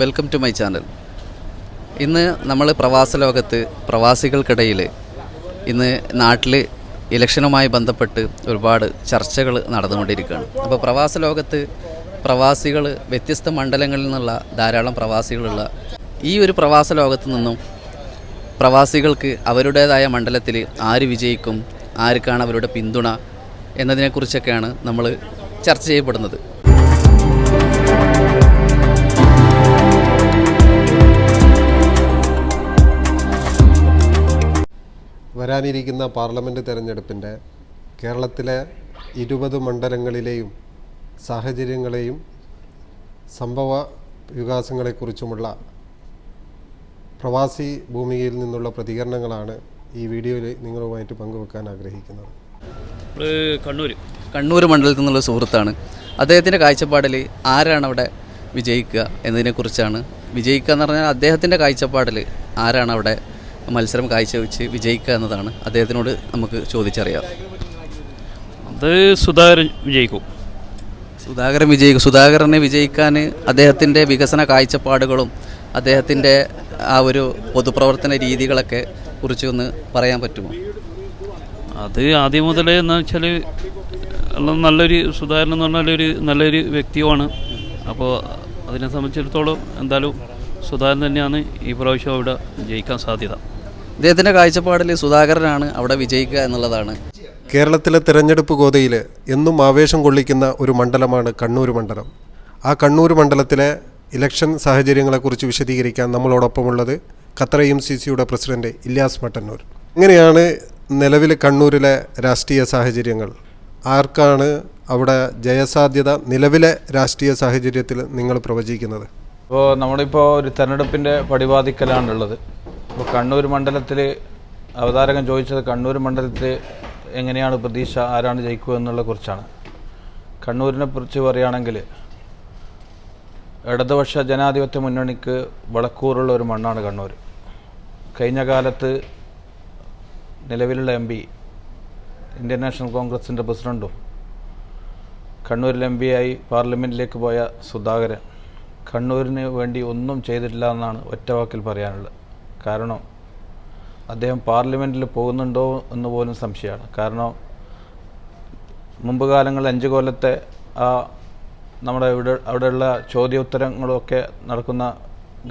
Welcome to my channel ഇന്ന് നമ്മൾ പ്രവാസ ലോകത്ത് പ്രവാസികൾക്കിടയിൽ ഇന്ന് നാട്ടിൽ ഇലക്ഷനുമായി ബന്ധപ്പെട്ട് ഒരുപാട് ചർച്ചകൾ നടന്നുകൊണ്ടിരിക്കുകയാണ്. അപ്പോൾ പ്രവാസ ലോകത്ത് പ്രവാസികൾ വ്യത്യസ്ത മണ്ഡലങ്ങളിൽ നിന്നുള്ള ധാരാളം പ്രവാസികളുള്ള ഈ ഒരു പ്രവാസ ലോകത്ത് നിന്നും പ്രവാസികൾക്ക് അവരുടേതായ മണ്ഡലത്തിൽ ആര് വിജയിക്കും ആർക്കാണ് അവരുടെ പിന്തുണ എന്നതിനെക്കുറിച്ചൊക്കെയാണ് നമ്മൾ ചർച്ച ചെയ്യപ്പെടുന്നത്. വരാനിരിക്കുന്ന പാർലമെന്റ് തെരഞ്ഞെടുപ്പിന്റെ കേരളത്തിലെ ഇരുപത് മണ്ഡലങ്ങളിലെയും സാഹചര്യങ്ങളെയും സംഭവ വികാസങ്ങളെക്കുറിച്ചുമുള്ള പ്രവാസി ഭൂമിയിൽ നിന്നുള്ള പ്രതികരണങ്ങളാണ് ഈ വീഡിയോയിൽ നിങ്ങളുമായിട്ട് പങ്കുവെക്കാൻ ആഗ്രഹിക്കുന്നത്. കണ്ണൂർ കണ്ണൂർ മണ്ഡലത്തിൽ നിന്നുള്ള സുഹൃത്താണ്. അദ്ദേഹത്തിന്റെ കാഴ്ചപ്പാടിൽ ആരാണ് അവിടെ വിജയിക്കുക എന്നതിനെക്കുറിച്ചാണ്. വിജയിക്കുക എന്ന് പറഞ്ഞാൽ അദ്ദേഹത്തിന്റെ കാഴ്ചപ്പാടിൽ ആരാണ് അവിടെ മത്സരം കാഴ്ചവെച്ച് വിജയിക്കുക എന്നതാണ് അദ്ദേഹത്തിനോട് നമുക്ക് ചോദിച്ചറിയാം. അത് സുധാകരൻ വിജയിക്കും. സുധാകരൻ വിജയിക്കും. സുധാകരനെ വിജയിക്കാൻ അദ്ദേഹത്തിന്റെ വികസന കാഴ്ചപ്പാടുകളും അദ്ദേഹത്തിന്റെ ആ ഒരു പൊതുപ്രവർത്തന രീതികളൊക്കെ കുറിച്ച് ഒന്ന് പറയാൻ പറ്റുമോ? അത് ആദ്യം മുതലേ എന്ന് വെച്ചാൽ നല്ലൊരു സുധാകരൻ എന്ന് പറഞ്ഞാൽ ഒരു നല്ലൊരു വ്യക്തിയുമാണ്. അപ്പോൾ അതിനെ സംബന്ധിച്ചിടത്തോളം എന്തായാലും സുധാകരൻ തന്നെയാണ് ഈ പ്രാവശ്യം അവിടെ ജയിക്കാൻ സാധ്യത. അദ്ദേഹത്തിന്റെ കാഴ്ചപ്പാടിൽ സുധാകരനാണ് അവിടെ വിജയിക്കുക എന്നുള്ളതാണ്. കേരളത്തിലെ തെരഞ്ഞെടുപ്പ് ഗോതയിൽ എന്നും ആവേശം കൊള്ളിക്കുന്ന ഒരു മണ്ഡലമാണ് കണ്ണൂർ മണ്ഡലം. ആ കണ്ണൂർ മണ്ഡലത്തിലെ ഇലക്ഷൻ സാഹചര്യങ്ങളെക്കുറിച്ച് വിശദീകരിക്കാൻ നമ്മളോടൊപ്പമുള്ളത് ഖത്തർ എം സി സിയുടെ പ്രസിഡന്റ് ഇല്യാസ് മട്ടന്നൂർ. എങ്ങനെയാണ് നിലവിൽ കണ്ണൂരിലെ രാഷ്ട്രീയ സാഹചര്യങ്ങൾ. ആർക്കാണ് അവിടെ ജയസാധ്യത നിലവിലെ രാഷ്ട്രീയ സാഹചര്യത്തിൽ നിങ്ങൾ പ്രവചിക്കുന്നത്? ഇപ്പോൾ നമ്മളിപ്പോൾ ഒരു തെരഞ്ഞെടുപ്പിന്റെ പടിവാതിക്കലാണുള്ളത് ഇപ്പോൾ കണ്ണൂർ മണ്ഡലത്തിൽ അവതാരകൻ ചോദിച്ചത് കണ്ണൂർ മണ്ഡലത്തിൽ എങ്ങനെയാണ് പ്രതീക്ഷ? ആരാണ് ജയിക്കുക എന്നുള്ള കുറിച്ചാണ്. കണ്ണൂരിനെ കുറിച്ച് പറയുകയാണെങ്കിൽ ഇടതുപക്ഷ ജനാധിപത്യ മുന്നണിക്ക് വളക്കൂറുള്ള ഒരു മണ്ണാണ് കണ്ണൂർ കഴിഞ്ഞ കാലത്ത് നിലവിലുള്ള എം പി ഇന്ത്യൻ നാഷണൽ കോൺഗ്രസിന്റെ പ്രസിഡന്റും കണ്ണൂരിൽ എം ആയി പാർലമെന്റിലേക്ക് പോയ സുധാകരൻ കണ്ണൂരിന് വേണ്ടി ഒന്നും ചെയ്തിട്ടില്ല എന്നാണ് ഒറ്റവാക്കിൽ പറയാനുള്ളത്. കാരണം അദ്ദേഹം പാർലമെന്റിൽ പോകുന്നുണ്ടോ എന്ന് പോലും സംശയമാണ്. കാരണം മുമ്പ് കാലങ്ങളിൽ അഞ്ച് കൊല്ലത്തെ ആ നമ്മുടെ ഇവിടെ അവിടെയുള്ള ചോദ്യോത്തരങ്ങളൊക്കെ നടക്കുന്ന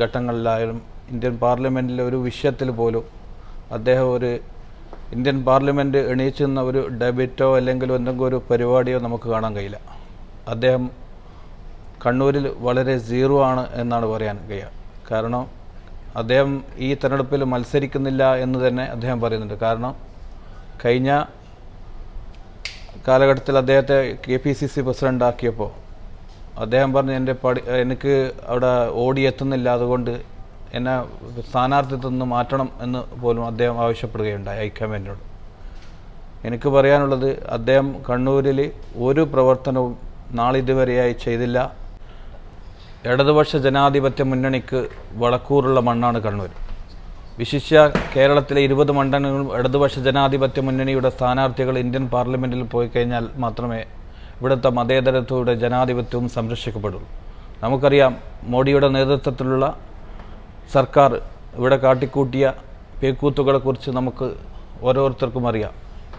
ഘട്ടങ്ങളിലായാലും ഇന്ത്യൻ പാർലമെന്റിലെ ഒരു വിഷയത്തിൽ പോലും അദ്ദേഹം ഒരു ഇന്ത്യൻ പാർലമെന്റ് എണീച്ചു നിന്ന ഒരു ഡെബിറ്റോ അല്ലെങ്കിൽ എന്തെങ്കിലും ഒരു പരിപാടിയോ നമുക്ക് കാണാൻ കഴിയില്ല. അദ്ദേഹം കണ്ണൂരിൽ വളരെ സീറോ ആണ് എന്നാണ് പറയാൻ കഴിയുക. കാരണം അദ്ദേഹം ഈ തെരഞ്ഞെടുപ്പിൽ മത്സരിക്കുന്നില്ല എന്ന് തന്നെ അദ്ദേഹം പറയുന്നുണ്ട്. കാരണം കഴിഞ്ഞ കാലഘട്ടത്തിൽ അദ്ദേഹത്തെ K P C C president ആക്കിയപ്പോൾ അദ്ദേഹം പറഞ്ഞു എന്റെ പടി എനിക്ക് അവിടെ ഓടിയെത്തുന്നില്ല അതുകൊണ്ട് എന്നെ സ്ഥാനാർത്ഥിത്വം മാറ്റണം എന്ന് പോലും അദ്ദേഹം ആവശ്യപ്പെടുകയുണ്ടായി ഹൈക്കമാൻഡിനോട്. എനിക്ക് പറയാനുള്ളത് അദ്ദേഹം കണ്ണൂരിൽ ഒരു പ്രവർത്തനവും നാളിതുവരെയായി ചെയ്തില്ല. ഇടതുപക്ഷ ജനാധിപത്യ മുന്നണിക്ക് വളക്കൂറുള്ള മണ്ണാണ് കണ്ണൂർ. വിശിഷ്യ കേരളത്തിലെ ഇരുപത് മണ്ഡലങ്ങളും ഇടതുപക്ഷ ജനാധിപത്യ മുന്നണിയുടെ സ്ഥാനാർത്ഥികൾ ഇന്ത്യൻ പാർലമെന്റിൽ പോയി കഴിഞ്ഞാൽ മാത്രമേ ഇവിടുത്തെ മതേതരത്വയുടെ ജനാധിപത്യവും സംരക്ഷിക്കപ്പെടുള്ളൂ. നമുക്കറിയാം മോഡിയുടെ നേതൃത്വത്തിലുള്ള സർക്കാർ ഇവിടെ കാട്ടിക്കൂട്ടിയ പേക്കൂത്തുകളെക്കുറിച്ച് നമുക്ക് ഓരോരുത്തർക്കും അറിയാം.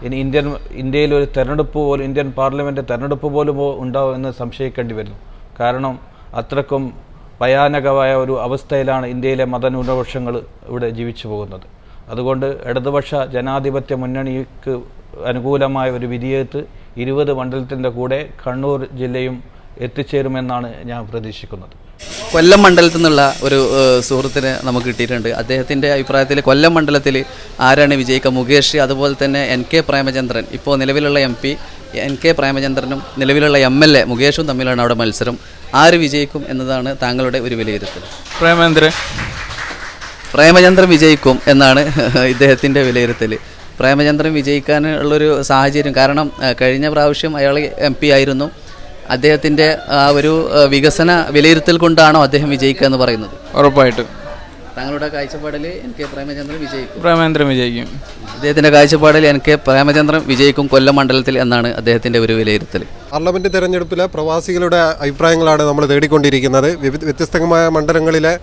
ഇനി ഇന്ത്യൻ ഇന്ത്യയിൽ ഒരു തെരഞ്ഞെടുപ്പ് പോലും ഇന്ത്യൻ പാർലമെന്റ് തെരഞ്ഞെടുപ്പ് പോലും ഉണ്ടാവുമെന്ന് സംശയിക്കേണ്ടി വരുന്നു. കാരണം അത്രക്കും ഭയാനകമായ ഒരു അവസ്ഥയിലാണ് ഇന്ത്യയിലെ മതന്യൂനപക്ഷങ്ങൾ ഇവിടെ ജീവിച്ചു പോകുന്നത്. അതുകൊണ്ട് ഇടതുപക്ഷ ജനാധിപത്യ മുന്നണിക്ക് അനുകൂലമായ ഒരു വിധിയെഴുത്ത് ഇരുപത് മണ്ഡലത്തിന്റെ കൂടെ കണ്ണൂർ ജില്ലയും എത്തിച്ചേരുമെന്നാണ് ഞാൻ പ്രതീക്ഷിക്കുന്നത്. കൊല്ലം മണ്ഡലത്തിൽ നിന്നുള്ള ഒരു സുഹൃത്തിന് നമുക്ക് കിട്ടിയിട്ടുണ്ട്. അദ്ദേഹത്തിന്റെ അഭിപ്രായത്തിൽ കൊല്ലം മണ്ഡലത്തിൽ ആരാണ് വിജയിക്കുക? മുകേഷ് അതുപോലെ തന്നെ എൻ കെ പ്രേമചന്ദ്രൻ. ഇപ്പോൾ നിലവിലുള്ള എം പി എൻ കെ പ്രേമചന്ദ്രനും നിലവിലുള്ള എം എൽ എ മുകേഷും തമ്മിലാണ് അവിടെ മത്സരം. ആര് വിജയിക്കും എന്നതാണ് താങ്കളുടെ ഒരു വിലയിരുത്തൽ. പ്രേമചന്ദ്രൻ. പ്രേമചന്ദ്രൻ വിജയിക്കും എന്നാണ് ഇദ്ദേഹത്തിന്റെ വിലയിരുത്തൽ. പ്രേമചന്ദ്രൻ വിജയിക്കാനുള്ളൊരു സാഹചര്യം കാരണം കഴിഞ്ഞ പ്രാവശ്യം അയാൾ എം പി ആയിരുന്നു. അദ്ദേഹത്തിന്റെ ആ ഒരു വികസന വിലയിരുത്തൽ കൊണ്ടാണോ അദ്ദേഹം വിജയിക്കുക എന്ന് പറയുന്നത്? ഉറപ്പായിട്ട്. താങ്കളുടെ കാഴ്ചപ്പാടിൽ എൻ കെ പ്രേമചന്ദ്രൻ വിജയിക്കും. പ്രേമചന്ദ്രൻ വിജയിക്കും. അദ്ദേഹത്തിന്റെ കാഴ്ചപ്പാടിൽ എൻ കെ പ്രേമചന്ദ്രൻ വിജയിക്കും കൊല്ലം മണ്ഡലത്തിൽ എന്നാണ് അദ്ദേഹത്തിന്റെ ഒരു വിലയിരുത്തൽ പാർലമെന്റ് തെരഞ്ഞെടുപ്പിലെ പ്രവാസികളുടെ അഭിപ്രായങ്ങളാണ് നമ്മൾ തേടിക്കൊണ്ടിരിക്കുന്നത്. വ്യത്യസ്തമായ മണ്ഡലങ്ങളിലെ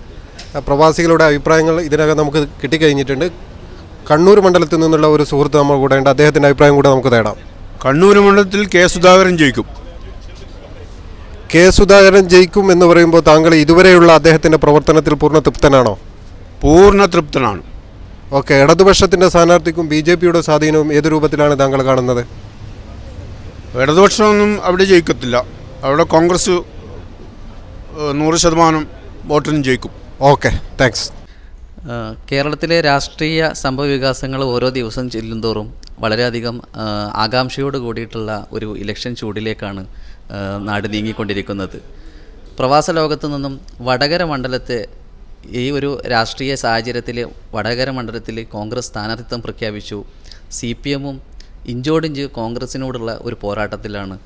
പ്രവാസികളുടെ അഭിപ്രായങ്ങൾ ഇതിനകം നമുക്ക് കിട്ടിക്കഴിഞ്ഞിട്ടുണ്ട്. കണ്ണൂർ മണ്ഡലത്തിൽ നിന്നുള്ള ഒരു സുഹൃത്ത് നമ്മൾ കൂടെ ഉണ്ട് അദ്ദേഹത്തിന്റെ അഭിപ്രായം കൂടെ നമുക്ക് തേടാം. കണ്ണൂർ മണ്ഡലത്തിൽ കെ സുധാകരൻ ജയിക്കും. കെ സുധാകരൻ ജയിക്കും എന്ന് പറയുമ്പോൾ താങ്കൾ ഇതുവരെയുള്ള അദ്ദേഹത്തിന്റെ പ്രവർത്തനത്തിൽ പൂർണ തൃപ്തനാണോ? പൂർണ തൃപ്തനാണ്. ഓക്കെ ഇടതുപക്ഷത്തിന്റെ സ്ഥാനാർത്ഥിക്കും ബി ജെ പിയുടെ സ്വാധീനവും ഏത് രൂപത്തിലാണ് താങ്കൾ കാണുന്നത്? ഇടതുപക്ഷമൊന്നും അവിടെ ജയിക്കത്തില്ല. അവിടെ കോൺഗ്രസ് നൂറ് ശതമാനം വോട്ടിനും ജയിക്കും. Okay thanks. കേരളത്തിലെ രാഷ്ട്രീയ സംഭവ വികാസങ്ങൾ ഓരോ ദിവസം ചെല്ലുന്തോറും വളരെയധികം ആകാംക്ഷയോട് കൂടിയിട്ടുള്ള ഒരു ഇലക്ഷൻ ചൂടിലേക്കാണ് നാട് നീങ്ങിക്കൊണ്ടിരിക്കുന്നത്. പ്രവാസ ലോകത്തു നിന്നും വടകര മണ്ഡലത്തെ ഈ ഒരു രാഷ്ട്രീയ സാഹചര്യത്തിൽ വടകര മണ്ഡലത്തിൽ കോൺഗ്രസ് സ്ഥാനാർത്ഥിത്വം പ്രഖ്യാപിച്ചു. സി പി എമ്മും ഇഞ്ചോടിഞ്ച് കോൺഗ്രസിനോടുള്ള ഒരു പോരാട്ടത്തിലാണ്.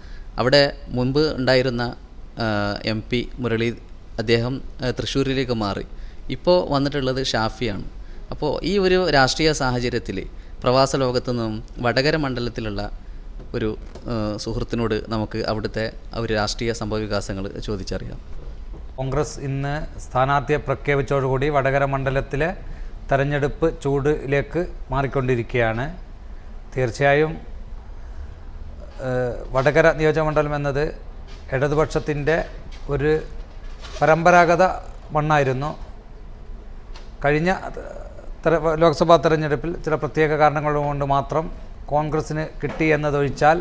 അവിടെ മുൻപ് ഉണ്ടായിരുന്ന എം പി മുരളി അദ്ദേഹം തൃശ്ശൂരിലേക്ക് മാറി. ഇപ്പോൾ വന്നിട്ടുള്ളത് ഷാഫിയാണ്. അപ്പോൾ ഈ ഒരു രാഷ്ട്രീയ സാഹചര്യത്തിൽ പ്രവാസ ലോകത്തു നിന്നും വടകര മണ്ഡലത്തിലുള്ള ഒരു സുഹൃത്തിനോട് നമുക്ക് അവിടുത്തെ ഒരു രാഷ്ട്രീയ സംഭവ വികാസങ്ങൾ ചോദിച്ചറിയാം. കോൺഗ്രസ് ഇന്ന് സ്ഥാനാർത്ഥിയെ പ്രഖ്യാപിച്ചതോടുകൂടി വടകര മണ്ഡലത്തിലെ തെരഞ്ഞെടുപ്പ് ചൂടിലേക്ക് മാറിക്കൊണ്ടിരിക്കുകയാണ്. തീർച്ചയായും വടകര നിയോജകമണ്ഡലം എന്നത് ഇടതുപക്ഷത്തിന്റെ ഒരു പരമ്പരാഗത മണ്ണായിരുന്നു. കഴിഞ്ഞ ലോക്സഭാ തെരഞ്ഞെടുപ്പിൽ ചില പ്രത്യേക കാരണങ്ങൾ കൊണ്ട് മാത്രം കോൺഗ്രസ്സിന് കിട്ടി എന്നതൊഴിച്ചാൽ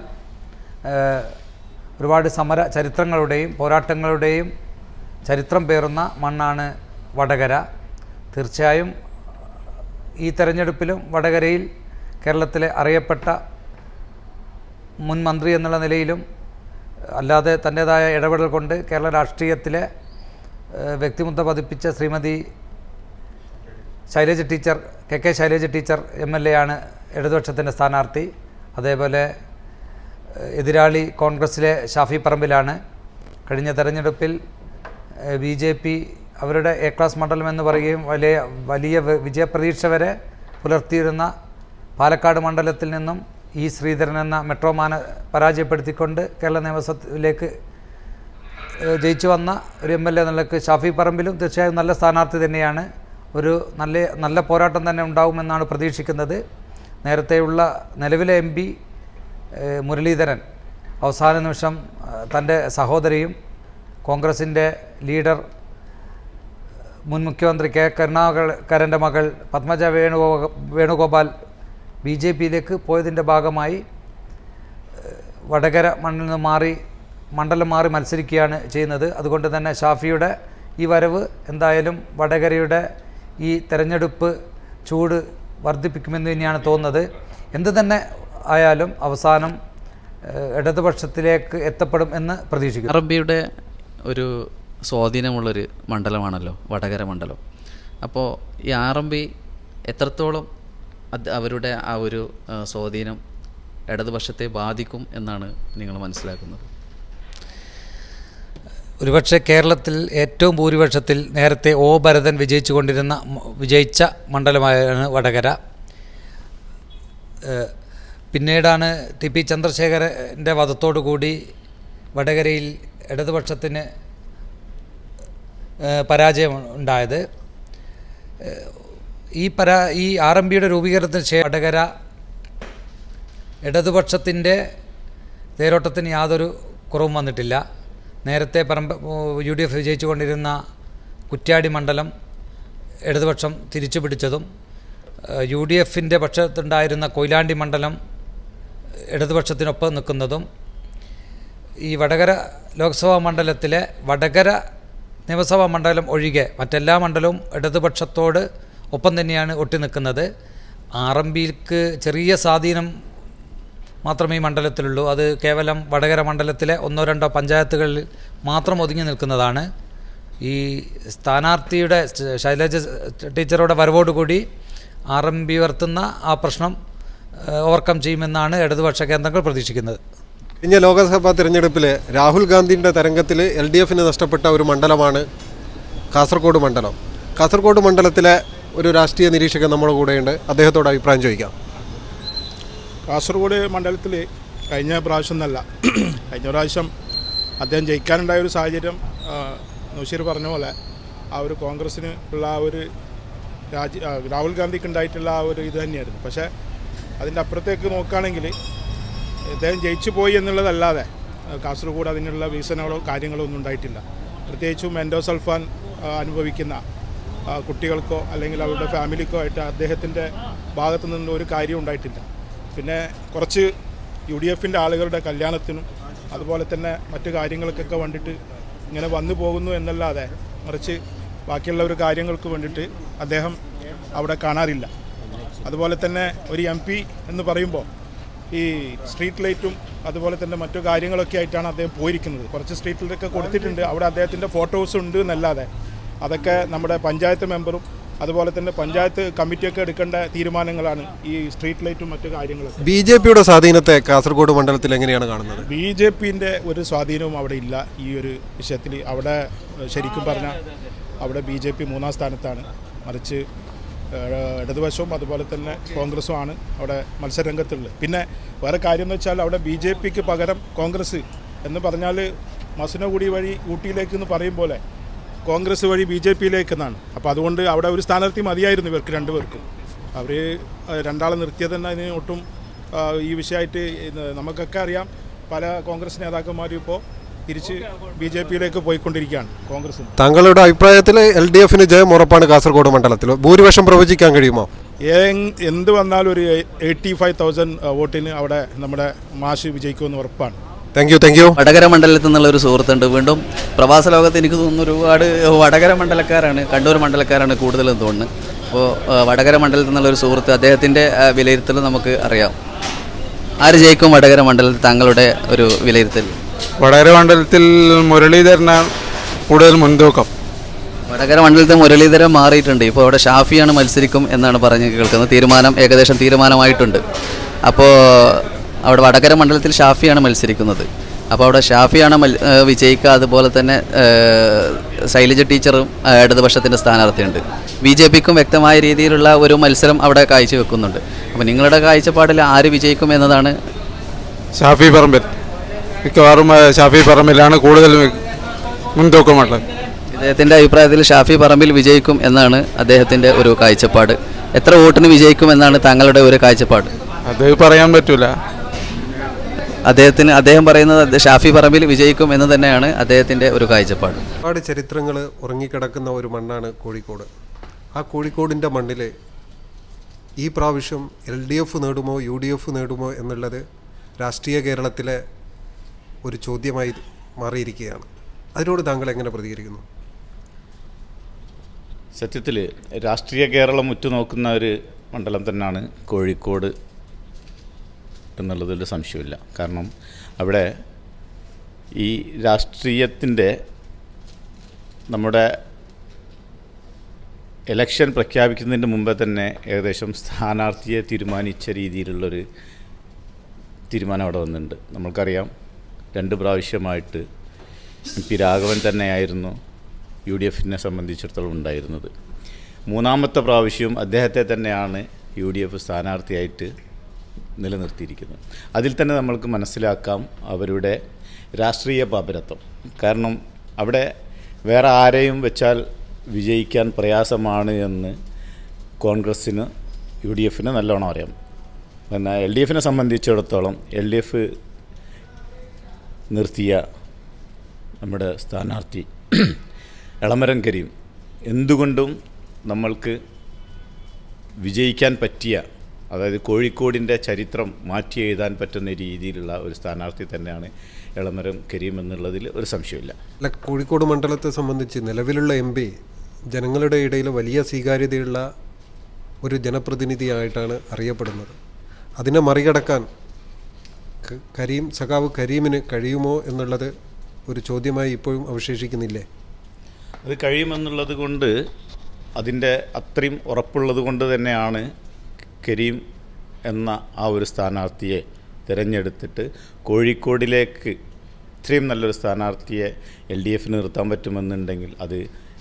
ഒരുപാട് സമര ചരിത്രങ്ങളുടെയും പോരാട്ടങ്ങളുടെയും ചരിത്രം പേറുന്ന മണ്ണാണ് വടകര. തീർച്ചയായും ഈ തെരഞ്ഞെടുപ്പിലും വടകരയിൽ കേരളത്തിലെ അറിയപ്പെട്ട മുൻ മന്ത്രി എന്നുള്ള നിലയിലും അല്ലാതെ തന്റേതായ ഇടപെടൽ കൊണ്ട് കേരള രാഷ്ട്രീയത്തിലെ വ്യക്തിമുദ്ര പതിപ്പിച്ച Shrimati Shailaja teacher K K Shailaja teacher M L A ആണ് ഇടതുപക്ഷത്തിന്റെ സ്ഥാനാർത്ഥി. അതേപോലെ എതിരാളി കോൺഗ്രസ്സിലെ ഷാഫി പറമ്പിലാണ്. കഴിഞ്ഞ തെരഞ്ഞെടുപ്പിൽ ബി ജെ പി അവരുടെ എ ക്ലാസ് മണ്ഡലം എന്ന് പറയുകയും വലിയ വലിയ വിജയപ്രതീക്ഷ വരെ പുലർത്തിയിരുന്ന പാലക്കാട് മണ്ഡലത്തിൽ നിന്നും ഇ ശ്രീധരൻ എന്ന മെട്രോമാനെ പരാജയപ്പെടുത്തിക്കൊണ്ട് കേരള നിയമസഭയിലേക്ക് ജയിച്ചു വന്ന ഒരു എം എൽ എ എന്നുള്ളക്ക് ഷാഫി പറമ്പിലും തീർച്ചയായും നല്ല സ്ഥാനാർത്ഥി തന്നെയാണ്. ഒരു നല്ല നല്ല പോരാട്ടം തന്നെ ഉണ്ടാവുമെന്നാണ് പ്രതീക്ഷിക്കുന്നത്. നേരത്തെയുള്ള നിലവിലെ എം പി മുരളീധരൻ അവസാന നിമിഷം തന്റെ സഹോദരിയും കോൺഗ്രസിന്റെ ലീഡർ മുൻ മുഖ്യമന്ത്രി കെ കരുണാകരന്റെ മകൾ പത്മജ വേണുഗോ വേണുഗോപാൽ ബി ജെ പിയിലേക്ക് പോയതിന്റെ ഭാഗമായി വടകര മണ്ണിൽ നിന്ന് മാറി മണ്ഡലം മാറി മത്സരിക്കുകയാണ് ചെയ്യുന്നത്. അതുകൊണ്ട് തന്നെ ഷാഫിയുടെ ഈ വരവ് എന്തായാലും വടകരയുടെ ഈ തെരഞ്ഞെടുപ്പ് ചൂട് വർദ്ധിപ്പിക്കുമെന്ന് തന്നെയാണ് തോന്നുന്നത്. എന്ത് തന്നെ ആയാലും അവസാനം ഇടതുപക്ഷത്തിലേക്ക് എത്തപ്പെടും എന്ന് പ്രതീക്ഷിക്കുന്നു. അറബിയുടെ ഒരു സ്വാധീനമുള്ളൊരു മണ്ഡലമാണല്ലോ വടകര മണ്ഡലം. അപ്പോൾ ഈ ആർ എം ബി എത്രത്തോളം അവരുടെ ആ ഒരു സ്വാധീനം ഇടതുപക്ഷത്തെ ബാധിക്കും എന്നാണ് നിങ്ങൾ മനസ്സിലാക്കുന്നത്? ഒരുപക്ഷെ കേരളത്തിൽ ഏറ്റവും ഭൂരിപക്ഷത്തിൽ നേരത്തെ ഒ ഭരതൻ വിജയിച്ചു കൊണ്ടിരുന്ന വിജയിച്ച മണ്ഡലമായാണ് വടകര. പിന്നീടാണ് ടി പി ചന്ദ്രശേഖരന്റെ വധത്തോടു കൂടി വടകരയിൽ ഇടതുപക്ഷത്തിന് പരാജയം ഉണ്ടായത്. ഈ പരാ ഈ ആർ എം പിയുടെ രൂപീകരണത്തിന് ശേഷം വടകര ഇടതുപക്ഷത്തിന്റെ തേരോട്ടത്തിന് യാതൊരു കുറവും വന്നിട്ടില്ല. നേരത്തെ പറമ്പ യു ഡി എഫ് വിജയിച്ചുകൊണ്ടിരുന്ന കുറ്റ്യാടി മണ്ഡലം ഇടതുപക്ഷം തിരിച്ചു പിടിച്ചതും യു ഡി എഫിന്റെ പക്ഷത്തുണ്ടായിരുന്ന കൊയിലാണ്ടി മണ്ഡലം ഇടതുപക്ഷത്തിനൊപ്പം നിൽക്കുന്നതും ഈ വടകര ലോക്സഭാ മണ്ഡലത്തിലെ വടകര നിയമസഭാ മണ്ഡലം ഒഴികെ മറ്റെല്ലാ മണ്ഡലവും ഇടതുപക്ഷത്തോട് ഒപ്പം തന്നെയാണ് ഒട്ടി നിൽക്കുന്നത്. ആർ എം പിക്ക് ചെറിയ സ്വാധീനം മാത്രമേ ഈ മണ്ഡലത്തിലുള്ളൂ. അത് കേവലം വടകര മണ്ഡലത്തിലെ ഒന്നോ രണ്ടോ പഞ്ചായത്തുകളിൽ മാത്രം ഒതുങ്ങി നിൽക്കുന്നതാണ്. ഈ സ്ഥാനാർത്ഥിയുടെ ശൈലജ ടീച്ചറുടെ വരവോടുകൂടി ആർ എം പി ഉയർത്തുന്ന ആ പ്രശ്നം ഓവർകം ചെയ്യുമെന്നാണ് ഇടതുപക്ഷ കേന്ദ്രങ്ങൾ പ്രതീക്ഷിക്കുന്നത്. കഴിഞ്ഞ ലോക്സഭാ തിരഞ്ഞെടുപ്പിൽ രാഹുൽ ഗാന്ധിയുടെ തരംഗത്തിൽ എൽ ഡി എഫിന് നഷ്ടപ്പെട്ട ഒരു മണ്ഡലമാണ് കാസർഗോഡ് മണ്ഡലം. കാസർഗോഡ് മണ്ഡലത്തിലെ ഒരു രാഷ്ട്രീയ നിരീക്ഷകൻ നമ്മുടെ കൂടെയുണ്ട്. അദ്ദേഹത്തോട് അഭിപ്രായം ചോദിക്കാം. കാസർഗോഡ് മണ്ഡലത്തിൽ കഴിഞ്ഞ പ്രാവശ്യം എന്നല്ല കഴിഞ്ഞ പ്രാവശ്യം അദ്ദേഹം ജയിക്കാനുണ്ടായ ഒരു സാഹചര്യം നൗഷീർ പറഞ്ഞ പോലെ ആ ഒരു കോൺഗ്രസ്സിന് ഉള്ള ആ ഒരു രാജ് ആ, രാഹുൽ ഗാന്ധിക്ക് ഉണ്ടായിട്ടുള്ള ആ ഒരു ഇത് തന്നെയായിരുന്നു. പക്ഷേ അതിന്റെ അപ്പുറത്തേക്ക് നോക്കുകയാണെങ്കിൽ അദ്ദേഹം ജയിച്ചു പോയി എന്നുള്ളതല്ലാതെ കാസർഗോഡ് അതിനുള്ള വീസനകളോ കാര്യങ്ങളോ ഒന്നും ഉണ്ടായിട്ടില്ല. പ്രത്യേകിച്ചും എൻഡോസൾഫാൻ അനുഭവിക്കുന്ന കുട്ടികൾക്കോ അല്ലെങ്കിൽ അവരുടെ ഫാമിലിക്കോ ആയിട്ട് അദ്ദേഹത്തിന്റെ ഭാഗത്തു നിന്ന് ഒരു കാര്യം ഉണ്ടായിട്ടില്ല. പിന്നെ കുറച്ച് യു ഡി എഫിന്റെ ആളുകളുടെ കല്യാണത്തിനും അതുപോലെ തന്നെ മറ്റു കാര്യങ്ങൾക്കൊക്കെ വേണ്ടിയിട്ട് ഇങ്ങനെ വന്നു പോകുന്നു എന്നല്ലാതെ മറിച്ച് ബാക്കിയുള്ള ഒരു കാര്യങ്ങൾക്ക് വേണ്ടിയിട്ട് അദ്ദേഹം അവിടെ കാണാറില്ല. അതുപോലെ തന്നെ ഒരു എം പി എന്ന് പറയുമ്പോൾ ഈ സ്ട്രീറ്റ് ലൈറ്റും അതുപോലെ തന്നെ മറ്റു കാര്യങ്ങളൊക്കെ ആയിട്ടാണ് അദ്ദേഹം പോയിരിക്കുന്നത്. കുറച്ച് സ്ട്രീറ്റ് ലൈറ്റൊക്കെ കൊടുത്തിട്ടുണ്ട്. അവിടെ അദ്ദേഹത്തിന്റെ ഫോട്ടോസ് ഉണ്ട് എന്നല്ലാതെ അതൊക്കെ നമ്മുടെ പഞ്ചായത്ത് മെമ്പറും അതുപോലെ തന്നെ പഞ്ചായത്ത് കമ്മിറ്റിയൊക്കെ എടുക്കേണ്ട തീരുമാനങ്ങളാണ് ഈ സ്ട്രീറ്റ് ലൈറ്റും മറ്റു കാര്യങ്ങളും ബി ജെ പിയുടെ സ്വാധീനത്തെ കാസർഗോഡ് മണ്ഡലത്തിൽ എങ്ങനെയാണ് കാണുന്നത്? ബി ജെ പിന്റെ ഒരു സ്വാധീനവും അവിടെ ഇല്ല. ഈ ഒരു വിഷയത്തിൽ അവിടെ ശരിക്കും പറഞ്ഞാൽ അവിടെ ബി ജെ പി മൂന്നാം സ്ഥാനത്താണ്. മറിച്ച് ഇടതുവശവും അതുപോലെ തന്നെ കോൺഗ്രസും ആണ് അവിടെ മത്സരരംഗത്തുള്ളത്. പിന്നെ വേറെ കാര്യം എന്ന് വെച്ചാൽ അവിടെ ബി ജെ പിക്ക് പകരം കോൺഗ്രസ് എന്ന് പറഞ്ഞാൽ മസനഗുഡി വഴി ഊട്ടിയിലേക്ക് എന്ന് പറയും പോലെ കോൺഗ്രസ് വഴി ബി ജെ പിയിലേക്ക് എന്നാണ് അപ്പോൾ അതുകൊണ്ട് അവിടെ ഒരു സ്ഥാനാർത്ഥി മതിയായിരുന്നു ഇവർക്ക് രണ്ടുപേർക്കും. അവർ രണ്ടാളെ നിർത്തിയത് തന്നെ അതിന് ഒട്ടും ഈ വിഷയമായിട്ട് നമുക്കൊക്കെ അറിയാം. പല കോൺഗ്രസ് നേതാക്കന്മാരും ഇപ്പോൾ തിരിച്ച് ബി ജെ പിയിലേക്ക് പോയിക്കൊണ്ടിരിക്കുകയാണ് കോൺഗ്രസ് താങ്കളുടെ അഭിപ്രായത്തിൽ എൽ ഡി എഫിന് ജയം ഉറപ്പാണ് കാസർഗോഡ് മണ്ഡലത്തിൽ. ഭൂരിപക്ഷം പ്രവചിക്കാൻ കഴിയുമോ? ഏ- എന്ത് വന്നാലും ഒരു എയ്റ്റി ഫൈവ് തൗസൻഡ് വോട്ടിന് അവിടെ നമ്മുടെ മാഷ് വിജയിക്കുമെന്ന് ഉറപ്പാണ്. Thank you thank you Vadakara മണ്ഡലത്തിൽ നിന്നുള്ള ഒരു സുഹൃത്തുണ്ട്. വീണ്ടും പ്രവാസ ലോകത്ത് എനിക്ക് തോന്നുന്നു ഒരുപാട് വടകര മണ്ഡലക്കാരാണ് കണ്ണൂർ മണ്ഡലക്കാരാണ് കൂടുതലും തോന്നുന്നത് അപ്പോൾ വടകര മണ്ഡലത്തിൽ നിന്നുള്ള ഒരു സുഹൃത്ത് അദ്ദേഹത്തിന്റെ വിലയിരുത്തൽ നമുക്ക് അറിയാം. ആര് ജയിക്കും വടകര മണ്ഡലത്തിൽ താങ്കളുടെ ഒരു വിലയിരുത്തൽ? വടകര മണ്ഡലത്തിൽ മുരളീധരനാണ് കൂടുതൽ മുൻതൂക്കം. വടകര മണ്ഡലത്തിൽ മുരളീധരൻ മാറിയിട്ടുണ്ട്. ഇപ്പോൾ അവിടെ ഷാഫിയാണ് മത്സരിക്കും എന്നാണ് പറഞ്ഞ് കേൾക്കുന്നത്. തീരുമാനം ഏകദേശം തീരുമാനമായിട്ടുണ്ട്. അപ്പോൾ അവിടെ വടകര മണ്ഡലത്തിൽ ഷാഫിയാണ് മത്സരിക്കുന്നത്. അപ്പോൾ അവിടെ ഷാഫിയാണ് മൽ വിജയിക്കുക അതുപോലെ തന്നെ ശൈലജ ടീച്ചറും ഇടതുപക്ഷത്തിന്റെ സ്ഥാനാർത്ഥിയുണ്ട്. ബി ജെ പിക്കും വ്യക്തമായ രീതിയിലുള്ള ഒരു മത്സരം അവിടെ കാഴ്ചവെക്കുന്നുണ്ട്. അപ്പോൾ നിങ്ങളുടെ കാഴ്ചപ്പാടിൽ ആര് വിജയിക്കും എന്നതാണ്? ഷാഫി പറമ്പിൽ. മിക്കവാറും ഷാഫി പറമ്പിലാണ് കൂടുതൽ മുൻതൂക്കമുള്ളത്. അദ്ദേഹത്തിന്റെ അഭിപ്രായത്തിൽ ഷാഫി പറമ്പിൽ വിജയിക്കും എന്നാണ് അദ്ദേഹത്തിന്റെ ഒരു കാഴ്ചപ്പാട്. എത്ര വോട്ടിന് വിജയിക്കും എന്നാണ് താങ്കളുടെ ഒരു കാഴ്ചപ്പാട്? അത് പറയാൻ പറ്റൂല. അദ്ദേഹത്തിന് അദ്ദേഹം പറയുന്നത് ഷാഫി പറമ്പിൽ വിജയിക്കും എന്ന് തന്നെയാണ് അദ്ദേഹത്തിന്റെ ഒരു കാഴ്ചപ്പാട്. ഒരുപാട് ചരിത്രങ്ങൾ ഉറങ്ങിക്കിടക്കുന്ന ഒരു മണ്ണാണ് കോഴിക്കോട്. ആ കോഴിക്കോടിന്റെ മണ്ണിൽ ഈ പ്രാവശ്യം എൽ ഡി എഫ് നേടുമോ യു ഡി എഫ് നേടുമോ എന്നുള്ളത് രാഷ്ട്രീയ കേരളത്തിലെ ഒരു ചോദ്യമായി മാറിയിരിക്കുകയാണ്. അതിനോട് താങ്കൾ എങ്ങനെ പ്രതികരിക്കുന്നു? സത്യത്തിൽ രാഷ്ട്രീയ കേരളം ഉറ്റുനോക്കുന്ന ഒരു മണ്ഡലം തന്നെയാണ് കോഴിക്കോട്. എന്നുള്ളതിൽ സംശയമില്ല. കാരണം അവിടെ ഈ രാഷ്ട്രീയത്തിന്റെ നമ്മുടെ എലക്ഷൻ പ്രഖ്യാപിക്കുന്നതിന് മുമ്പേ തന്നെ ഏകദേശം സ്ഥാനാർത്ഥിയെ തീരുമാനിച്ച രീതിയിലുള്ളൊരു തീരുമാനം അവിടെ വന്നിട്ടുണ്ട്. നമ്മൾക്കറിയാം രണ്ട് പ്രാവശ്യമായിട്ട് എം പി രാഘവൻ തന്നെയായിരുന്നു യു ഡി എഫിനെ സംബന്ധിച്ചിടത്തോളം ഉണ്ടായിരുന്നത്. മൂന്നാമത്തെ പ്രാവശ്യവും അദ്ദേഹത്തെ തന്നെയാണ് യു ഡി എഫ് സ്ഥാനാർത്ഥിയായിട്ട് നിലനിർത്തിയിരിക്കുന്നത് അതിൽ തന്നെ നമ്മൾക്ക് മനസ്സിലാക്കാം അവരുടെ രാഷ്ട്രീയ പാപരത്വം. കാരണം അവിടെ വേറെ ആരെയും വെച്ചാൽ വിജയിക്കാൻ പ്രയാസമാണ് എന്ന് കോൺഗ്രസ്സിന് യു ഡി എഫിന് നല്ലോണം അറിയാം. എന്നാൽ എൽ ഡി എഫിനെ സംബന്ധിച്ചിടത്തോളം എൽ ഡി എഫ് നിർത്തിയ നമ്മുടെ സ്ഥാനാർത്ഥി എളമരം കരീം. എന്തുകൊണ്ടും നമ്മൾക്ക് വിജയിക്കാൻ പറ്റിയ അതായത് കോഴിക്കോടിന്റെ ചരിത്രം മാറ്റി എഴുതാൻ പറ്റുന്ന രീതിയിലുള്ള ഒരു സ്ഥാനാർത്ഥി തന്നെയാണ് എളമരം കരീം എന്നുള്ളതിൽ ഒരു സംശയമില്ല. അല്ല കോഴിക്കോട് മണ്ഡലത്തെ സംബന്ധിച്ച് നിലവിലുള്ള എം പി ജനങ്ങളുടെ ഇടയിൽ വലിയ സ്വീകാര്യതയുള്ള ഒരു ജനപ്രതിനിധിയായിട്ടാണ് അറിയപ്പെടുന്നത്. അതിനെ മറികടക്കാൻ കരീം സഖാവ് കരീമിന് കഴിയുമോ എന്നുള്ളത് ഒരു ചോദ്യമായി ഇപ്പോഴും അവശേഷിക്കുന്നില്ലേ? അത് കഴിയുമെന്നുള്ളത് കൊണ്ട് അതിന്റെ അത്രയും ഉറപ്പുള്ളത് കൊണ്ട് തന്നെയാണ് കരീം എന്ന ആ ഒരു സ്ഥാനാർത്ഥിയെ തിരഞ്ഞെടുത്തിട്ട് കോഴിക്കോടിലേക്ക് ഇത്രയും നല്ലൊരു സ്ഥാനാർത്ഥിയെ എൽ ഡി എഫിന് നിർത്താൻ പറ്റുമെന്നുണ്ടെങ്കിൽ അത്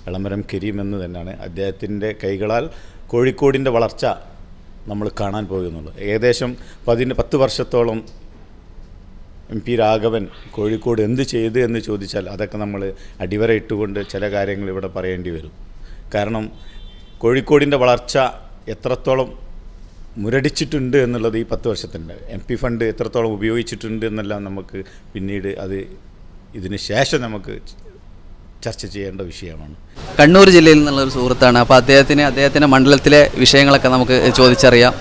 എളമരം കരീം എന്ന് തന്നെയാണ്. അദ്ദേഹത്തിന്റെ കൈകളാൽ കോഴിക്കോടിന്റെ വളർച്ച നമ്മൾ കാണാൻ പോകുന്നുള്ളൂ. ഏകദേശം പതിന് പത്ത് വർഷത്തോളം എം പി രാഘവൻ കോഴിക്കോട് എന്ത് ചെയ്തു എന്ന് ചോദിച്ചാൽ അതൊക്കെ നമ്മൾ അടിവരയിട്ടുകൊണ്ട് ചില കാര്യങ്ങൾ ഇവിടെ പറയേണ്ടി വരും. കാരണം കോഴിക്കോടിന്റെ വളർച്ച എത്രത്തോളം മുരടിച്ചിട്ടുണ്ട് എന്നുള്ളത് ഈ പത്ത് വർഷത്തിന്റെ എം പി ഫണ്ട് എത്രത്തോളം ഉപയോഗിച്ചിട്ടുണ്ട് എന്നെല്ലാം നമുക്ക് പിന്നീട് അത് ഇതിന് ശേഷം നമുക്ക് ചർച്ച ചെയ്യേണ്ട വിഷയമാണ്. കണ്ണൂർ ജില്ലയിൽ നിന്നുള്ള ഒരു സുഹൃത്താണ്. അപ്പോൾ അദ്ദേഹത്തിന് അദ്ദേഹത്തിന്റെ മണ്ഡലത്തിലെ വിഷയങ്ങളൊക്കെ നമുക്ക് ചോദിച്ചറിയാം.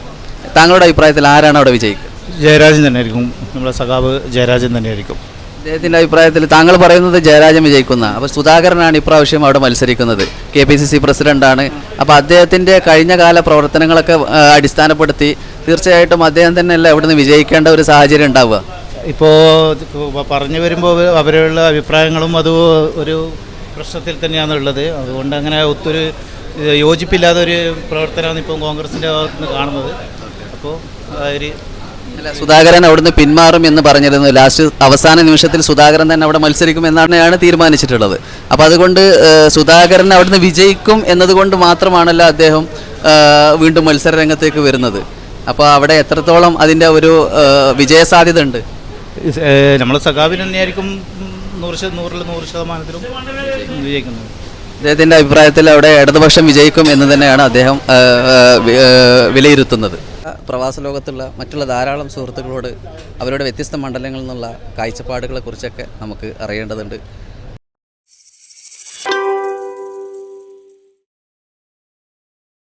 താങ്കളുടെ അഭിപ്രായത്തിൽ ആരാണ് അവിടെ വിജയിക്കുക? ജയരാജൻ തന്നെയായിരിക്കും. നമ്മുടെ സഖാവ് ജയരാജൻ തന്നെയായിരിക്കും. അദ്ദേഹത്തിന്റെ അഭിപ്രായത്തിൽ താങ്കൾ പറയുന്നത് ജയരാജൻ വിജയിക്കുന്ന. അപ്പോൾ സുധാകരനാണ് ഇപ്രാവശ്യം അവിടെ മത്സരിക്കുന്നത്. കെ പി സി സി പ്രസിഡന്റാണ്. അപ്പോൾ അദ്ദേഹത്തിന്റെ കഴിഞ്ഞ കാല പ്രവർത്തനങ്ങളൊക്കെ അടിസ്ഥാനപ്പെടുത്തി തീർച്ചയായിട്ടും അദ്ദേഹം തന്നെയല്ല ഇവിടുന്ന് വിജയിക്കേണ്ട ഒരു സാഹചര്യം ഉണ്ടാവുക. ഇപ്പോൾ പറഞ്ഞു വരുമ്പോൾ അവരുള്ള അഭിപ്രായങ്ങളും അത് ഒരു പ്രശ്നത്തിൽ തന്നെയാണ് ഉള്ളത്. അതുകൊണ്ട് അങ്ങനെ ഒത്തൊരു യോജിപ്പില്ലാത്ത ഒരു പ്രവർത്തനമാണ് ഇപ്പം കോൺഗ്രസിന്റെ ഭാഗത്ത് നിന്ന് കാണുന്നത് അപ്പോൾ ഒരു അല്ല സുധാകരൻ അവിടുന്ന് പിന്മാറും എന്ന് പറഞ്ഞിരുന്നു. ലാസ്റ്റ് അവസാന നിമിഷത്തിൽ സുധാകരൻ തന്നെ അവിടെ മത്സരിക്കും എന്നാണ് തീരുമാനിച്ചിട്ടുള്ളത്. അപ്പോൾ അതുകൊണ്ട് സുധാകരൻ അവിടുന്ന് വിജയിക്കും എന്നതുകൊണ്ട് മാത്രമാണല്ലോ അദ്ദേഹം വീണ്ടും മത്സര രംഗത്തേക്ക് വരുന്നത്. അപ്പോൾ അവിടെ എത്രത്തോളം അതിന്റെ ഒരു വിജയ സാധ്യത ഉണ്ട് നമ്മളെ സഖാവിന് തന്നെയായിരിക്കും നൂറ് നൂറിൽ നൂറ് ശതമാനത്തിലും വിജയിക്കുന്നത്. അദ്ദേഹത്തിന്റെ അഭിപ്രായത്തിൽ അവിടെ ഇടതുപക്ഷം വിജയിക്കും എന്ന് തന്നെയാണ് അദ്ദേഹം വിലയിരുത്തുന്നത്. പ്രവാസ ലോകത്തുള്ള മറ്റുള്ള ധാരാളം സുഹൃത്തുക്കളോട് അവരുടെ വ്യത്യസ്ത മണ്ഡലങ്ങളിൽ നിന്നുള്ള കാഴ്ചപ്പാടുകളെക്കുറിച്ചൊക്കെ നമുക്ക് അറിയേണ്ടതുണ്ട്.